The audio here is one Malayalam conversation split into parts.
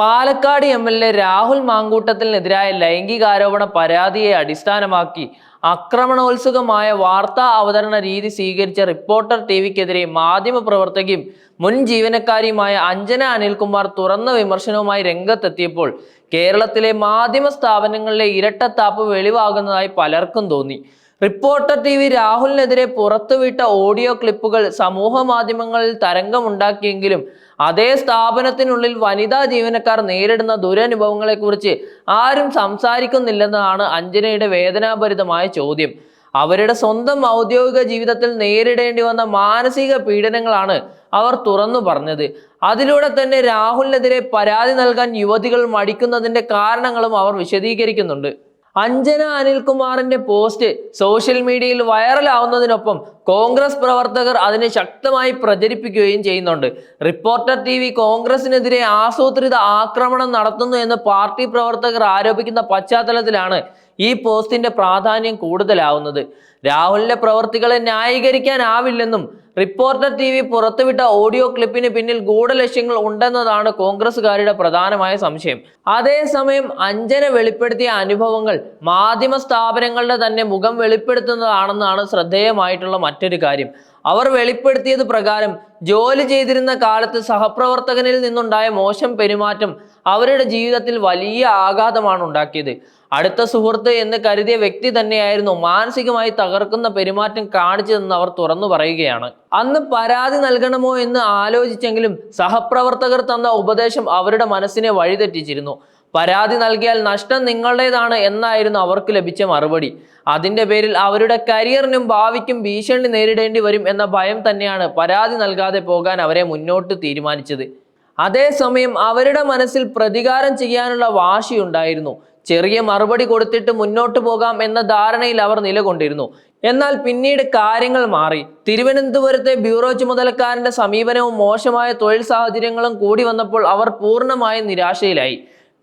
Palakkad M L A Rahul മാങ്കൂട്ടത്തിനെതിരായ ലൈംഗികാരോപണ പരാതിയെ അടിസ്ഥാനമാക്കി ആക്രമണോത്സുകമായ വാർത്താ അവതരണ രീതി സ്വീകരിച്ച റിപ്പോർട്ടർ ടി വിക്കെതിരെ മാധ്യമപ്രവർത്തകയും മുൻ ജീവനക്കാരിയുമായ അഞ്ജന അനിൽകുമാർ തുറന്ന വിമർശനവുമായി രംഗത്തെത്തിയപ്പോൾ കേരളത്തിലെ മാധ്യമ സ്ഥാപനങ്ങളിലെ ഇരട്ടത്താപ്പ് വെളിവാകുന്നതായി പലർക്കും തോന്നി. റിപ്പോർട്ടർ ടി വി രാഹുലിനെതിരെ പുറത്തുവിട്ട ഓഡിയോ ക്ലിപ്പുകൾ സമൂഹ മാധ്യമങ്ങളിൽ തരംഗമുണ്ടാക്കിയെങ്കിലും അതേ സ്ഥാപനത്തിനുള്ളിൽ വനിതാ ജീവനക്കാർ നേരിടുന്ന ദുരനുഭവങ്ങളെക്കുറിച്ച് ആരും സംസാരിക്കുന്നില്ലെന്നതാണ് അഞ്ജനയുടെ വേദനാഭരിതമായ ചോദ്യം. അവരുടെ സ്വന്തം ഔദ്യോഗിക ജീവിതത്തിൽ നേരിടേണ്ടി വന്ന മാനസിക പീഡനങ്ങളാണ് അവർ തുറന്നു പറഞ്ഞത്. അതിലൂടെ തന്നെ രാഹുലിനെതിരെ പരാതി നൽകാൻ യുവതികൾ മടിക്കുന്നതിന്റെ കാരണങ്ങളും അവർ വിശദീകരിക്കുന്നുണ്ട്. അഞ്ജന അനിൽകുമാറിന്റെ പോസ്റ്റ് സോഷ്യൽ മീഡിയയിൽ വൈറലാവുന്നതിനൊപ്പം കോൺഗ്രസ് പ്രവർത്തകർ അതിനെ ശക്തമായി പ്രചരിപ്പിക്കുകയും ചെയ്യുന്നുണ്ട്. റിപ്പോർട്ടർ ടി വി കോൺഗ്രസിനെതിരെ ആസൂത്രിത ആക്രമണം നടത്തുന്നു എന്ന് പാർട്ടി പ്രവർത്തകർ ആരോപിക്കുന്ന പശ്ചാത്തലത്തിലാണ് ഈ പോസ്റ്റിന്റെ പ്രാധാന്യം കൂടുതലാവുന്നത്. രാഹുലിന്റെ പ്രവർത്തികളെ ന്യായീകരിക്കാനാവില്ലെന്നും റിപ്പോർട്ടർ ടി വി പുറത്തുവിട്ട ഓഡിയോ ക്ലിപ്പിന് പിന്നിൽ ഗൂഢലക്ഷ്യങ്ങൾ ഉണ്ടെന്നതാണ് കോൺഗ്രസുകാരുടെ പ്രധാനമായ സംശയം. അതേസമയം അഞ്ജന വെളിപ്പെടുത്തിയ അനുഭവങ്ങൾ മാധ്യമ സ്ഥാപനങ്ങളുടെ തന്നെ മുഖം വെളിപ്പെടുത്തുന്നതാണെന്നാണ് ശ്രദ്ധേയമായിട്ടുള്ള മറ്റൊരു കാര്യം. അവർ വെളിപ്പെടുത്തിയത് പ്രകാരം ജോലി ചെയ്തിരുന്ന കാലത്ത് സഹപ്രവർത്തകനിൽ നിന്നുണ്ടായ മോശം പെരുമാറ്റം അവരുടെ ജീവിതത്തിൽ വലിയ ആഘാതമാണ് ഉണ്ടാക്കിയത്. അടുത്ത സുഹൃത്ത് എന്ന് കരുതിയ വ്യക്തി തന്നെയായിരുന്നു മാനസികമായി തകർക്കുന്ന പെരുമാറ്റം കാണിച്ചതെന്ന് അവർ തുറന്നു പറയുകയാണ്. അന്ന് പരാതി നൽകണമോ എന്ന് ആലോചിച്ചെങ്കിലും സഹപ്രവർത്തകർ തന്ന ഉപദേശം അവരുടെ മനസ്സിനെ വഴിതെറ്റിച്ചിരുന്നു. പരാതി നൽകിയാൽ നഷ്ടം നിങ്ങളുടേതാണ് എന്നായിരുന്നു അവർക്ക് ലഭിച്ച മറുപടി. അതിന്റെ പേരിൽ അവരുടെ കരിയറിനും ഭാവിക്കും ഭീഷണി നേരിടേണ്ടി വരും എന്ന ഭയം തന്നെയാണ് പരാതി നൽകാതെ പോകാൻ അവരെ മുന്നോട്ട് തീരുമാനിച്ചത്. അതേസമയം അവരുടെ മനസ്സിൽ പ്രതികാരം ചെയ്യാനുള്ള വാശി ഉണ്ടായിരുന്നു. ചെറിയ മറുപടി കൊടുത്തിട്ട് മുന്നോട്ട് പോകാം എന്ന ധാരണയിൽ അവർ നിലകൊണ്ടിരുന്നു. എന്നാൽ പിന്നീട് കാര്യങ്ങൾ മാറി. തിരുവനന്തപുരത്തെ ബ്യൂറോ ചുമതലക്കാരന്റെ സമീപനവും മോശമായ തൊഴിൽ സാഹചര്യങ്ങളും കൂടി വന്നപ്പോൾ അവർ പൂർണമായും നിരാശയിലായി.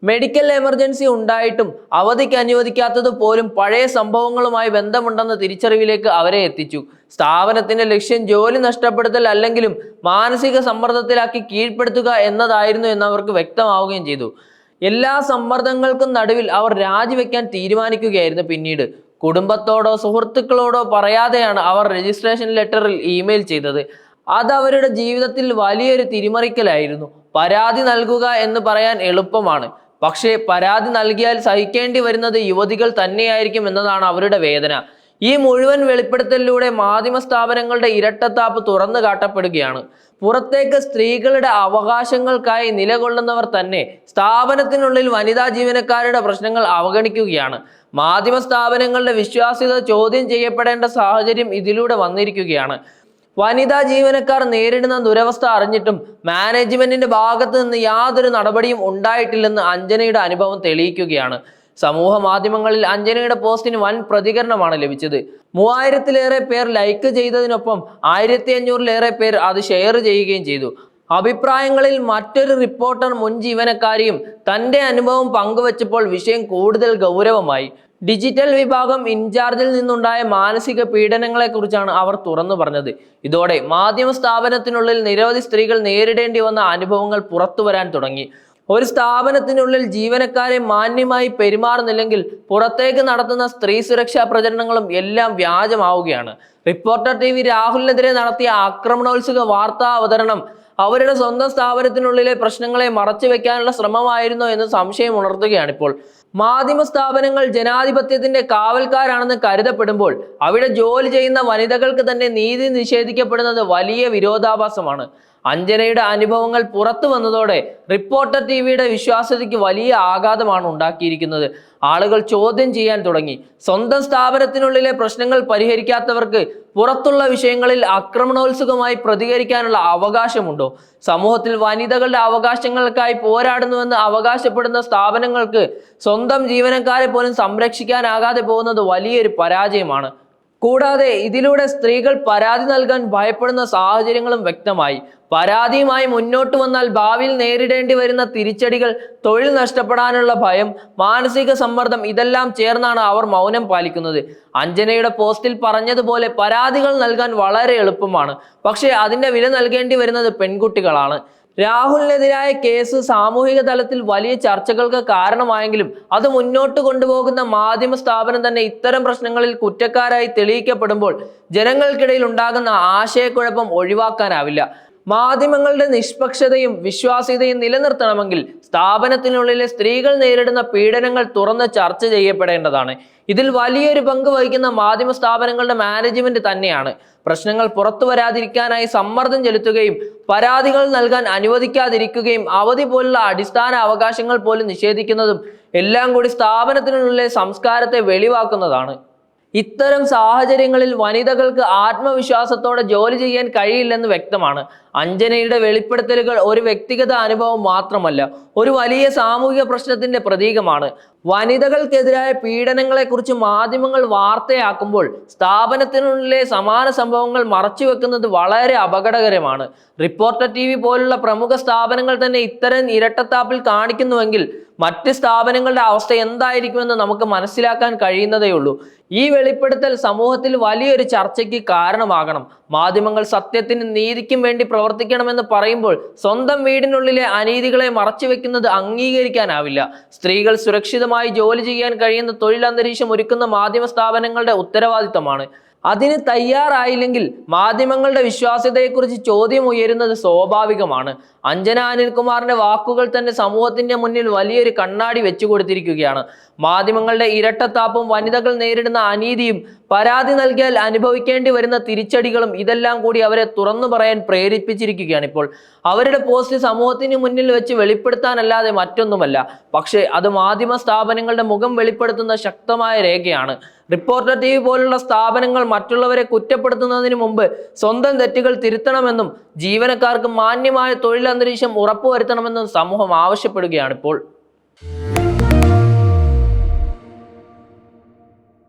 മെഡിക്കൽ എമർജൻസി ഉണ്ടായിട്ടും അവധിക്ക് അനുവദിക്കാത്തത് പോലും പഴയ സംഭവങ്ങളുമായി ബന്ധമുണ്ടെന്ന തിരിച്ചറിവിലേക്ക് അവരെ എത്തിച്ചു. സ്ഥാപനത്തിന്റെ ലക്ഷ്യം ജോലി നഷ്ടപ്പെടുത്തൽ അല്ലെങ്കിലും മാനസിക സമ്മർദ്ദത്തിലാക്കി കീഴ്പ്പെടുത്തുക എന്നതായിരുന്നു എന്ന് അവർക്ക് വ്യക്തമാവുകയും ചെയ്തു. എല്ലാ സമ്മർദ്ദങ്ങൾക്കും നടുവിൽ അവർ രാജിവെക്കാൻ തീരുമാനിക്കുകയായിരുന്നു പിന്നീട്. കുടുംബത്തോടോ സുഹൃത്തുക്കളോടോ പറയാതെയാണ് അവർ രജിസ്ട്രേഷൻ ലെറ്ററിൽ ഇമെയിൽ ചെയ്തത്. അത് അവരുടെ ജീവിതത്തിൽ വലിയൊരു തിരിമറിക്കലായിരുന്നു. പരാതി നൽകുക എന്ന് പറയാൻ എളുപ്പമാണ്. പക്ഷേ പരാതി നൽകിയാൽ സഹിക്കേണ്ടി വരുന്നത് യുവതികൾ തന്നെയായിരിക്കും എന്നതാണ് അവരുടെ വേദന. ഈ മുഴുവൻ വെളിപ്പെടുത്തലിലൂടെ മാധ്യമ സ്ഥാപനങ്ങളുടെ ഇരട്ടത്താപ്പ് തുറന്നു കാട്ടപ്പെടുകയാണ്. പുറത്തേക്ക് സ്ത്രീകളുടെ അവകാശങ്ങൾക്കായി നിലകൊള്ളുന്നവർ തന്നെ സ്ഥാപനത്തിനുള്ളിൽ വനിതാ ജീവനക്കാരുടെ പ്രശ്നങ്ങൾ അവഗണിക്കുകയാണ്. മാധ്യമ സ്ഥാപനങ്ങളുടെ വിശ്വാസ്യത ചോദ്യം ചെയ്യപ്പെടേണ്ട സാഹചര്യം ഇതിലൂടെ വന്നിരിക്കുകയാണ്. വനിതാ ജീവനക്കാർ നേരിടുന്ന ദുരവസ്ഥ അറിഞ്ഞിട്ടും മാനേജ്മെന്റിന്റെ ഭാഗത്ത് നിന്ന് യാതൊരു നടപടിയും ഉണ്ടായിട്ടില്ലെന്ന് അഞ്ജനയുടെ അനുഭവം തെളിയിക്കുകയാണ്. സമൂഹ മാധ്യമങ്ങളിൽ അഞ്ജനയുടെ പോസ്റ്റിന് വൻ പ്രതികരണമാണ് ലഭിച്ചത്. മൂവായിരത്തിലേറെ പേർ ലൈക്ക് ചെയ്തതിനൊപ്പം ആയിരത്തി അഞ്ഞൂറിലേറെ പേർ അത് ഷെയർ ചെയ്യുകയും ചെയ്തു. അഭിപ്രായങ്ങളിൽ മറ്റൊരു റിപ്പോർട്ടർ മുൻ ജീവനക്കാരിയും തന്റെ അനുഭവം പങ്കുവച്ചപ്പോൾ വിഷയം കൂടുതൽ ഗൗരവമായി. ഡിജിറ്റൽ വിഭാഗം ഇൻചാർജിൽ നിന്നുണ്ടായ മാനസിക പീഡനങ്ങളെക്കുറിച്ചാണ് അവർ തുറന്നു പറഞ്ഞത്. ഇതോടെ മാധ്യമ സ്ഥാപനത്തിനുള്ളിൽ നിരവധി സ്ത്രീകൾ നേരിടേണ്ടി വന്ന അനുഭവങ്ങൾ പുറത്തു വരാൻ തുടങ്ങി. ഒരു സ്ഥാപനത്തിനുള്ളിൽ ജീവനക്കാരെ മാന്യമായി പെരുമാറുന്നില്ലെങ്കിൽ പുറത്തേക്ക് നടത്തുന്ന സ്ത്രീ സുരക്ഷാ പ്രചരണങ്ങളും എല്ലാം വ്യാജമാവുകയാണ്. റിപ്പോർട്ടർ ടി വി രാഹുലിനെതിരെ നടത്തിയ ആക്രമണോത്സുക വാർത്താ അവതരണം അവരുടെ സ്വന്തം സ്ഥാപനത്തിനുള്ളിലെ പ്രശ്നങ്ങളെ മറച്ചു വെക്കാനുള്ള ശ്രമമായിരുന്നോ എന്ന് സംശയം ഉണർത്തുകയാണ് ഇപ്പോൾ മാധ്യമ സ്ഥാപനങ്ങൾ ജനാധിപത്യത്തിന്റെ കാവൽക്കാരാണെന്ന് കരുതപ്പെടുമ്പോൾ അവിടെ ജോലി ചെയ്യുന്ന വനിതകൾക്ക് തന്നെ നീതി നിഷേധിക്കപ്പെടുന്നത് വലിയ വിരോധാഭാസമാണ്. അഞ്ജനയുടെ അനുഭവങ്ങൾ പുറത്തു വന്നതോടെ റിപ്പോർട്ടർ ടി വിയുടെ വിശ്വാസ്യതയ്ക്ക് വലിയ ആഘാതമാണ് ഉണ്ടാക്കിയിരിക്കുന്നത്. ആളുകൾ ചോദ്യം ചെയ്യാൻ തുടങ്ങി. സ്വന്തം സ്ഥാപനത്തിനുള്ളിലെ പ്രശ്നങ്ങൾ പരിഹരിക്കാത്തവർക്ക് പുറത്തുള്ള വിഷയങ്ങളിൽ ആക്രമണോത്സുകമായി പ്രതികരിക്കാനുള്ള അവകാശമുണ്ടോ? സമൂഹത്തിൽ വനിതകളുടെ അവകാശങ്ങൾക്കായി പോരാടുന്നുവെന്ന് അവകാശപ്പെടുന്ന സ്ഥാപനങ്ങൾക്ക് സ്വന്തം ജീവനക്കാരെ പോലും സംരക്ഷിക്കാനാകാതെ പോകുന്നത് വലിയൊരു പരാജയമാണ്. കൂടാതെ ഇതിലൂടെ സ്ത്രീകൾ പരാതി നൽകാൻ ഭയപ്പെടുന്ന സാഹചര്യങ്ങളും വ്യക്തമായി. പരാതിയുമായി മുന്നോട്ട് വന്നാൽ ഭാവിയിൽ നേരിടേണ്ടി വരുന്ന തിരിച്ചടികൾ തൊഴിൽ നഷ്ടപ്പെടാനുള്ള ഭയം മാനസിക സമ്മർദ്ദം ഇതെല്ലാം ചേർന്നാണ് അവർ മൗനം പാലിക്കുന്നത്. അഞ്ജനയുടെ പോസ്റ്റിൽ പറഞ്ഞതുപോലെ പരാതികൾ നൽകാൻ വളരെ എളുപ്പമാണ്. പക്ഷേ അതിന്റെ വില നൽകേണ്ടി വരുന്നത് പെൺകുട്ടികളാണ്. രാഹുലിനെതിരായ കേസ് സാമൂഹിക തലത്തിൽ വലിയ ചർച്ചകൾക്ക് കാരണമായെങ്കിലും അത് മുന്നോട്ട് കൊണ്ടുപോകുന്ന മാധ്യമ സ്ഥാപനം തന്നെ ഇത്തരം പ്രശ്നങ്ങളിൽ കുറ്റക്കാരായി തെളിയിക്കപ്പെടുമ്പോൾ ജനങ്ങൾക്കിടയിൽ ഉണ്ടാകുന്ന ആശയക്കുഴപ്പം ഒഴിവാക്കാനാവില്ല. മാധ്യമങ്ങളുടെ നിഷ്പക്ഷതയും വിശ്വാസ്യതയും നിലനിർത്തണമെങ്കിൽ സ്ഥാപനത്തിനുള്ളിലെ സ്ത്രീകൾ നേരിടുന്ന പീഡനങ്ങൾ തുറന്ന് ചർച്ച ചെയ്യപ്പെടേണ്ടതാണ്. ഇതിൽ വലിയൊരു പങ്ക് വഹിക്കുന്ന മാധ്യമ സ്ഥാപനങ്ങളുടെ മാനേജ്മെന്റ് തന്നെയാണ്. പ്രശ്നങ്ങൾ പുറത്തു വരാതിരിക്കാനായി സമ്മർദ്ദം ചെലുത്തുകയും പരാതികൾ നൽകാൻ അനുവദിക്കാതിരിക്കുകയും അവധി പോലുള്ള അടിസ്ഥാന അവകാശങ്ങൾ പോലും നിഷേധിക്കുന്നതും എല്ലാം കൂടി സ്ഥാപനത്തിനുള്ളിലെ സംസ്കാരത്തെ വെളിവാക്കുന്നതാണ്. ഇത്തരം സാഹചര്യങ്ങളിൽ വനിതകൾക്ക് ആത്മവിശ്വാസത്തോടെ ജോലി ചെയ്യാൻ കഴിയില്ലെന്ന് വ്യക്തമാണ്. അഞ്ജനയുടെ വെളിപ്പെടുത്തലുകൾ ഒരു വ്യക്തിഗത അനുഭവം മാത്രമല്ല ഒരു വലിയ സാമൂഹിക പ്രശ്നത്തിന്റെ പ്രതീകമാണ്. വനിതകൾക്കെതിരായ പീഡനങ്ങളെക്കുറിച്ച് മാധ്യമങ്ങൾ വാർത്തയാക്കുമ്പോൾ സ്ഥാപനത്തിനുള്ളിലെ സമാന സംഭവങ്ങൾ മറച്ചുവെക്കുന്നത് വളരെ അപകടകരമാണ്. റിപ്പോർട്ടർ ടി പോലുള്ള പ്രമുഖ സ്ഥാപനങ്ങൾ തന്നെ ഇത്തരം ഇരട്ടത്താപ്പിൽ കാണിക്കുന്നുവെങ്കിൽ മറ്റ് സ്ഥാപനങ്ങളുടെ അവസ്ഥ എന്തായിരിക്കുമെന്ന് നമുക്ക് മനസ്സിലാക്കാൻ കഴിയുന്നതേ ഉള്ളൂ. ഈ വെളിപ്പെടുത്തൽ സമൂഹത്തിൽ വലിയൊരു ചർച്ചയ്ക്ക് കാരണമാകണം. മാധ്യമങ്ങൾ സത്യത്തിനും നീതിക്കും വേണ്ടി പ്രവർത്തിക്കണമെന്ന് പറയുമ്പോൾ സ്വന്തം വീടിനുള്ളിലെ അനീതികളെ മറച്ചുവെക്കുന്നത് അംഗീകരിക്കാനാവില്ല. സ്ത്രീകൾ സുരക്ഷിതമായി ജോലി ചെയ്യാൻ കഴിയുന്ന തൊഴിലന്തരീക്ഷം ഒരുക്കുന്ന മാധ്യമ സ്ഥാപനങ്ങളുടെ ഉത്തരവാദിത്തമാണ്. അതിന് തയ്യാറായില്ലെങ്കിൽ മാധ്യമങ്ങളുടെ വിശ്വാസ്യതയെക്കുറിച്ച് ചോദ്യം ഉയരുന്നത് സ്വാഭാവികമാണ്. അഞ്ജന അനിൽകുമാറിന്റെ വാക്കുകൾ തന്നെ സമൂഹത്തിന്റെ മുന്നിൽ വലിയൊരു കണ്ണാടി വെച്ചു കൊടുത്തിരിക്കുകയാണ്. മാധ്യമങ്ങളുടെ ഇരട്ടത്താപ്പും വനിതകൾ നേരിടുന്ന അനീതിയും പരാതി നൽകിയാൽ അനുഭവിക്കേണ്ടി വരുന്ന തിരിച്ചടികളും ഇതെല്ലാം കൂടി അവരെ തുറന്നു പറയാൻ പ്രേരിപ്പിച്ചിരിക്കുകയാണ് ഇപ്പോൾ. അവരുടെ പോസ്റ്റ് സമൂഹത്തിന് മുന്നിൽ വെച്ച് വെളിപ്പെടുത്താനല്ലാതെ മറ്റൊന്നുമല്ല. പക്ഷേ അത് മാധ്യമ സ്ഥാപനങ്ങളുടെ മുഖം വെളിപ്പെടുത്തുന്ന ശക്തമായ രേഖയാണ്. റിപ്പോർട്ടർ ടി വി പോലുള്ള സ്ഥാപനങ്ങൾ മറ്റുള്ളവരെ കുറ്റപ്പെടുത്തുന്നതിന് മുമ്പ് സ്വന്തം തെറ്റുകൾ തിരുത്തണമെന്നും ജീവനക്കാർക്ക് മാന്യമായ തൊഴിലന്തരീക്ഷം ഉറപ്പുവരുത്തണമെന്നും സമൂഹം ആവശ്യപ്പെടുകയാണ് ഇപ്പോൾ.